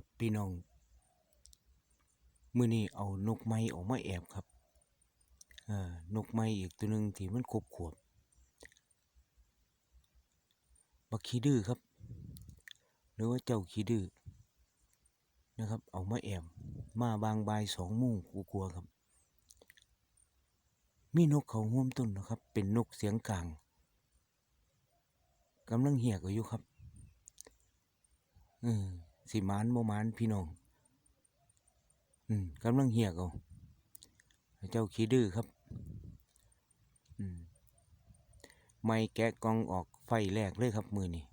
ครับพี่น้องมื้อนี้เอานกไม้ออกมาแอบครับอ่านกไม้อีกตัวหนึ่งที่มันครบขวบบักขี้ดื้อครับ หรือว่าเจ้าขี้ดื้อนะครับ เอามาแอบมาบางบายสองโมงกูกลัวครับ มีนกเขาห่วมต้นนะครับ เป็นนกเสียงกลางกำลังเหี่ยกอยู่ครับเออ สิมานบ่มานพี่น้อง อืมกำลังเหียกเอาเจ้าขี้ดื้อครับ อืมไม่แกะกองออกไฟแรกเลยครับมือนี่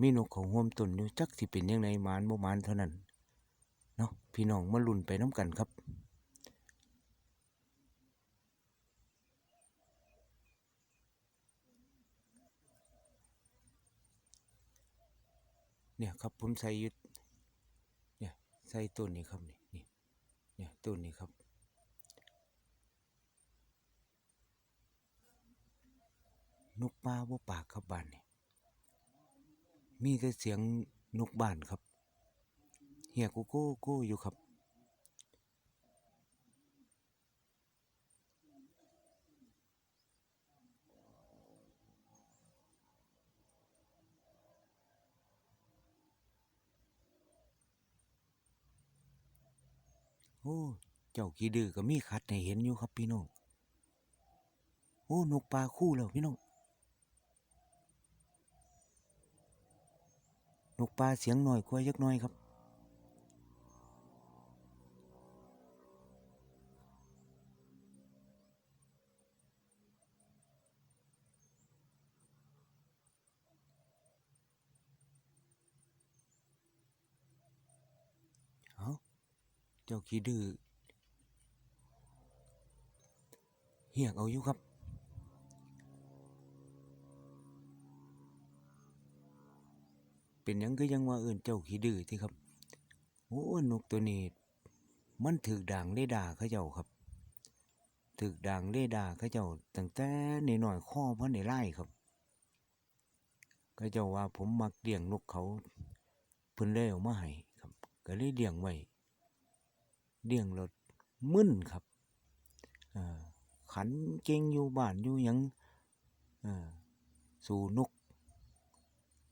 มีนกของห่วมตุนอยู่จักสิเป็นยังไงมานบ่มานเท่านั้น เนาะพี่น้องมาลุ่นไปน้ำกันครับ เนี่ยครับผมใส่ยึดเนี่ยใส่ต้นนี้ครับนี่นี่เนี่ยต้นนี้ครับ นกปลาบ่ปากครับบ้านนี่มีแต่เสียงนกบ้านครับเฮียกูโก้โก้อยู่ครับ โอ้ เจ้าขี้ดื้อก็มีขัดให้เห็นอยู่ครับพี่น้อง โอ้ นกปลาคู่แล้วพี่น้อง นกปลาเสียงหน่อยกว่ายักน้อยครับ เอา เจ้าขี้ดื้อเหียกเอาอยู่ครับ เป็นยังก็ยังว่าเอินเจ้าขี้ดื้อที่ครับ โอ้นกตัวนี้มันถือด่างเลด่าเขาเจ้าครับถือด่างเลด่าเขาเจ้าตั้งแต่ในหน่อยข้อพันในไล่ครับเขาเจ้าว่าผมมักเลี้ยงนกเขาเพิ่นเลยเอามาให้ครับ ก็เลยเลี้ยงไว้ เลี้ยงแล้วมึนครับขันเก่งอยู่บ้านอยู่ยังอ่าสู่นก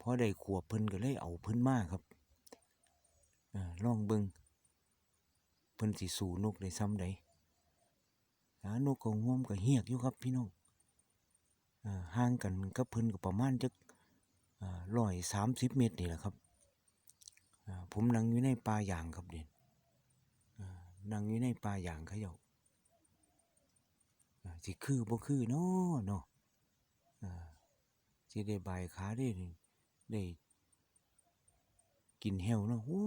พอได้ขวบเพิ่นก็เลยเอาเพิ่นมากครับอาลองเบิงเพิ่นสิสู่นกได้ซ้ำใดหานกก็ง่วมก็เฮียกอยู่ครับพี่น้องห่างกันกับเพิ่นก็ประมาณจักร้อยสามสิบเมตรนี่แหละครับผมนั่งอยู่ในป่าหยางครับเด่น นังอยู่ในป่าหยางเขาเจ้าอ่าสิคือบ่คือเนาะเนาะอ่าสิได้บายขาได้ได้กินแฮวเนาะโอ้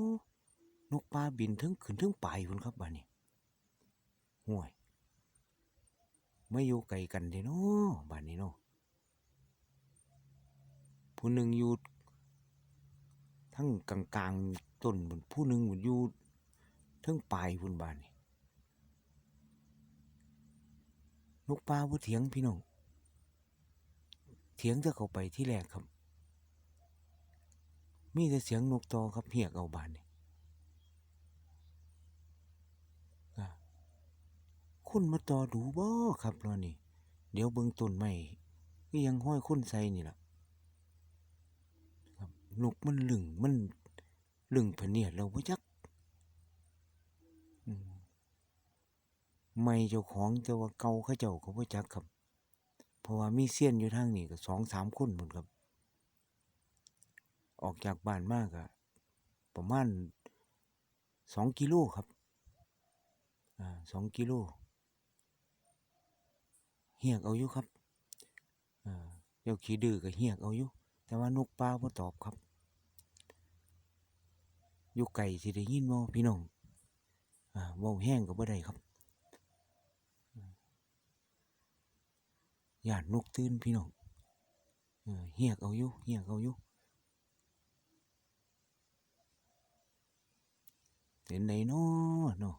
นกปลาบินถึงขึ้นถึงปลายพุ่นครับบ้านนี้ห่วยไม่อยู่ไกลกันเด้เนาะบ้านนี้เนาะผู้หนึ่งอยู่ทั้งกลางๆต้นพุ่นผู้หนึ่งพุ่นอยู่ ทั้งปลายพุ่นบ้านนี้นกปลาบ่เถียงพี่น้องเถียงจะเข้าไปที่แรกครับ มีแต่เสียงนกตอครับเหียกเอาบานนี่อะคนมาต่อดูบ่ครับรอนี่ เดี๋ยวเบิ่งต้นไม้ก็ยังห้อยคนใส่นี่ล่ะครับนกมันลึงมันลึงพเนียดเราบ่จักอืม ไม่เจ้าของแต่ว่าเก่าเขาเจ้าก็บ่จักครับ เพราะว่ามีเซียนอยู่ทางนี้ก็สองสามคนหมดครับ ออกจากบ้านมากอะประมาณสองกิโลครับอ่าสองกิโลเหียกเอาอยู่ครับอ่าเจ้าขี้ดื้อก็เหียกเอาอยู่แต่ว่านกป่าบ่ตอบครับ อยู่ไก่สิได้ยินบ่พี่น้องอ่าเว้าแห้งก็บ่ได้ครับ ย่านนกตื่นพี่น้องเออเหียกเอาอยู่เหียกเอาอยู่เป็นไดเนาะเนาะ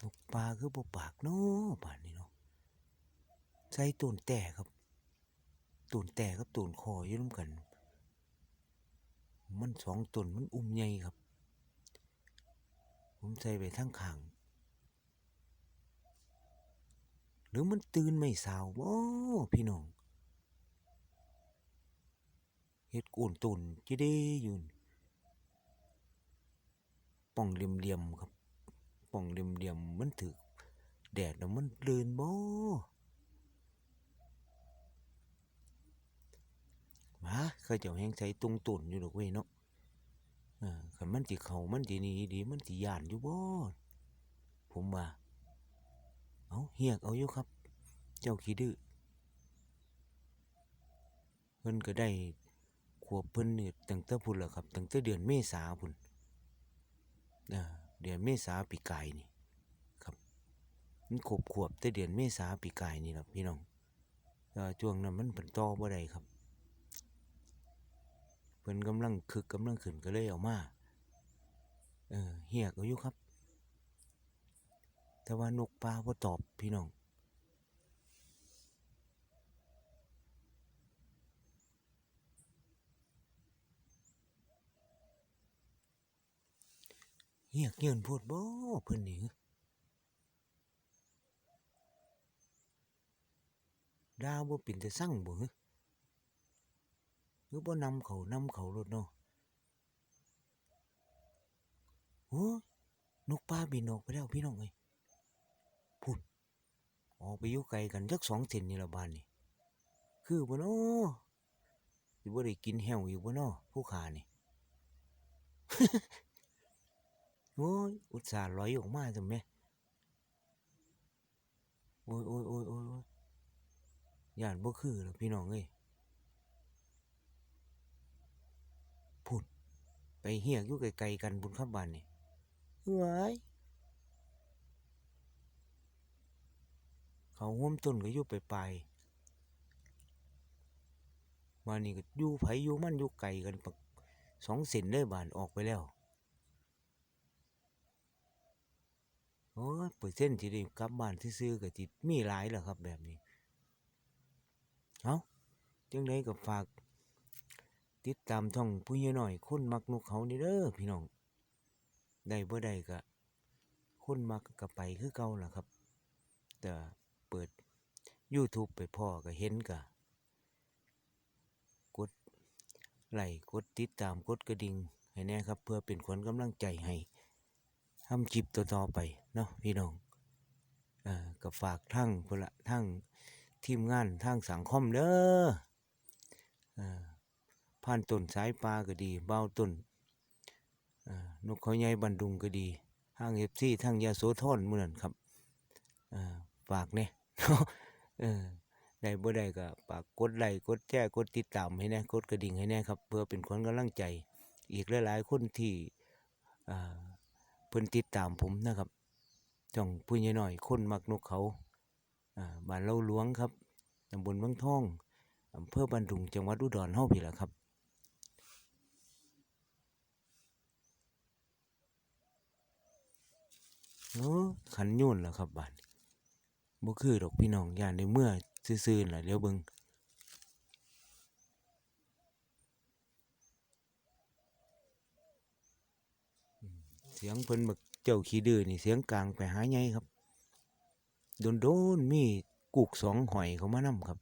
ป ลาคือบ่ปากเนาะป่านนี้เนาะใส่ต้นแต่ครับต้นแต่กับต้นคออยู่นํกัน มันสองตนมันอุ้มใหญ่ครับ ผมใส่ไปทั้งข้างหรือมันตื่นไม่สาวบ่พี่น้องเฮ็ดโกนต้นจะได้ยู่นี่ป่องเหลี่ยมๆครับ ป่องเหลี่ยมๆมันถึกแดดแล้วมันเดินบ่มาเขาเจ้าแฮงใส่ตรงต้นอยู่ดอกเว้ยเนาะเออคันมันสิเขามันสิหนีดีมันสิย่านอยู่บ่ผมว่าเอาเฮียกเอาอยู่ครับ เจ้าขี้ดื้อเพิ่นก็ได้ขวบเพิ่นนี่ตั้งแต่พุ่นแล้วครับตั้งแต่เดือนเมษาพุ่นอ่า เดือนเมษาปีกายนี่ครับมันขบขวบแต่เดือนเมษาปีกายนี่ครับพี่น้องช่วงนั้นมันเป็นต่อบ่ได้ครับเพิ่นกำลังคึกกำลังขึ้นก็เลยเอกมาเออเฮียกอายู่ครับ แต่ว่านกปลาบ่ตอบพี่น้อง เฮียกเยินโพดบ่เพิ่นนี่ดาวบ่เป็นแต่สั่งบ่หรือบ่นำเขานำเขารถเนาะโอ้นกปลาบินออกไปแล้วพี่น้องเอ้ยพุ่นออกไปอยู่ไกลกันจักสองเซนนี่ละบานนี่คือบ่เนาะสิบ่ได้กินแห้วอยู่บ่เนาะผู้ขานี่ โอ้ยอุตส่าห์ลอยออกมาจังแม่โอ้ยโอ้ยโอ้ยโอ้ยโอ้ยย่านบ่คือแล้วพี่น้องเอ้ยพุ่นไปเฮียกอยู่ไกลๆกันบุญครับบ้านนี่เอ้ยเขาห่มต้นก็อยู่ไปไปลานนี้ก็อยู่ไผอยู่มันอยู่ไกลกันปักสองเซนเลยบานออกไปแล้ว โอ้ยเปอร์เซ็นต์ที่ได้กลับบ้านซื่อๆก็จิมีหลายแหละครับ แบบนี้เอาจังไดก็ฝาก ติดตามช่องผู้ใหญ่หน่อย คนมักนกเขานี่เด้อพี่น้อง ได้บ่ได้ก็คนมักก็ไปคือเก่าล่ะครับ แต่เปิด YouTube ไปพ่อก็เห็นก็กดไลค์กดติดตามกดกระดิ่งให้แน่ครับ เพื่อเป็นขวัญกำลังใจให้ ทำคลิปต่อๆไปเนาะพี่น้องอ่อก็ฝากทั้งพละทั้งทีมงานทั้งสังคมเด้ออ่อผ่านต้นสายปลาก็ดีเบ้าต้นนกเขาใหญ่บันดุงก็ดีทางเอฟซีทั้งยาโสธรเหมือนครับฝากเนี่ยได้บ่ได้ก็ฝากกดไลค์กดแชร์กดติดตามให้แน่กดกระดิ่งให้แน่ครับ เพื่อเป็นขวัญกำลังใจ อีกหลายๆคนที่อ่า เพิ่นติดตามผมนะครับจ่องผู้ใหญ่หน่อยคนมักนกเขาอ่าบ้านเล่าหลวงครับตำบลบางท่องอำเภอบันดุงจังหวัดอุดรเฮาพี่ล่ะครับโอ้ขันยุ่นล่ะครับบ้านบ่คือดอกพี่น้องย่านในเมื่อซื่อๆล่ะเดี๋ยวเบิ่ง เสียงเพิ่นบักเจ้าขี้ดื้อนี่เสียงกลางไปหาไงครับ โดนโดนมีกุกสองหอยเขามานำครับ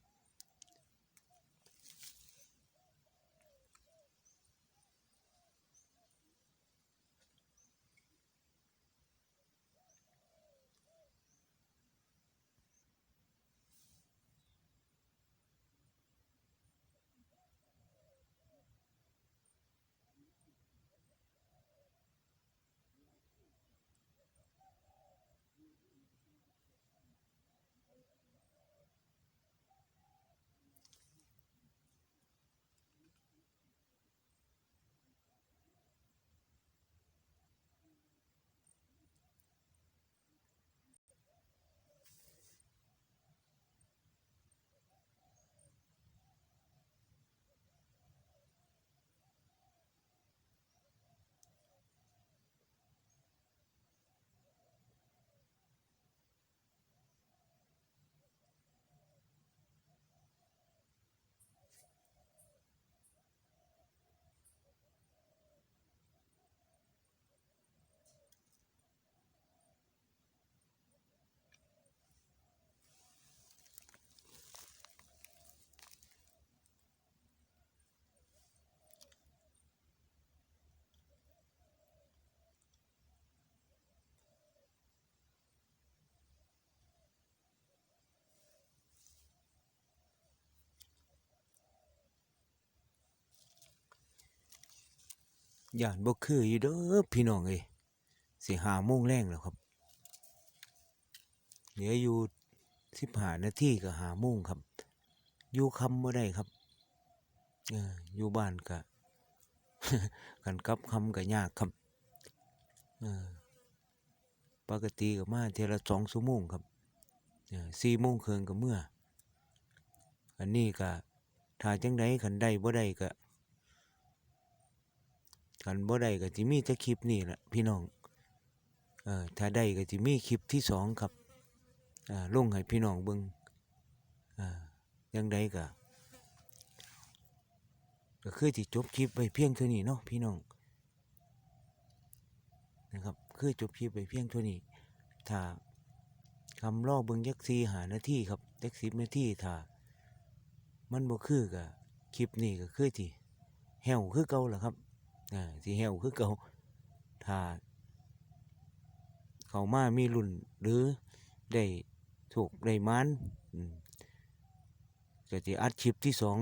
ย่านบ่คืออยู่เด้อพี่น้องเอ้ยสิหาโมงแรงแล้วครับเหลืออยู่สิบห้านาทีก็หาโมงครับ อยู่คำบ่ได้ครับอยู่บ้านก็กันกับคำก็ยากครับปกติก็มาเทละสองชั่วโมงครับสี่โมงเครึ่งก็เมื่อ อันนี้ก็ถ้าจังไดขันได้บ่ได้ก็ ขันบ่ได้ก็สิมีแต่คลิปนี่แหละพี่น้องเอ่อถ้าได้ก็สิมีคลิปที่สองครับอ่าลงให้พี่น้องเบิ่งอ่าจังไดก็ก็คือสิจบคลิปไว้เพียงเท่านี้เนาะพี่น้องนะครับคือจบคลิปไว้เพียงเท่านี้ถ้าคำล่อเบิ่งยักซีหานาที่ครับยักสิบนาทีถ้ามันบ่คือกับคลิปนี้ก็คือที่แหวคือเก่าล่ะครับ อ่าที่แหวคือเก่าถ้าเขามามีรุ่นหรือได้ถูกได้มานก็จะอัดคลิปที่สอง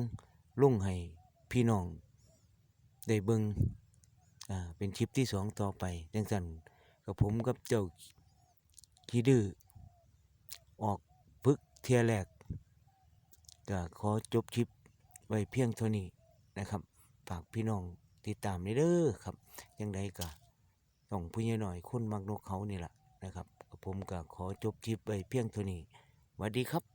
ลงให้พี่น้อง ได้เบิงอ่าเป็นคลิปที่สองต่อไปจังสันกับผมกับเจ้าขี้ดื้อออกฝึกเทียแรกก็ขอจบคลิปไว้เพียงเท่านี้นะครับฝากพี่น้อง ติดตามได้เด้อครับยังไดก็ต้องผู้ใหญ่หน่อยคนมักนกเขานี่แหละนะครับผมก็ขอจบคลิปไปเพียงเท่านี้สวัสดีครับ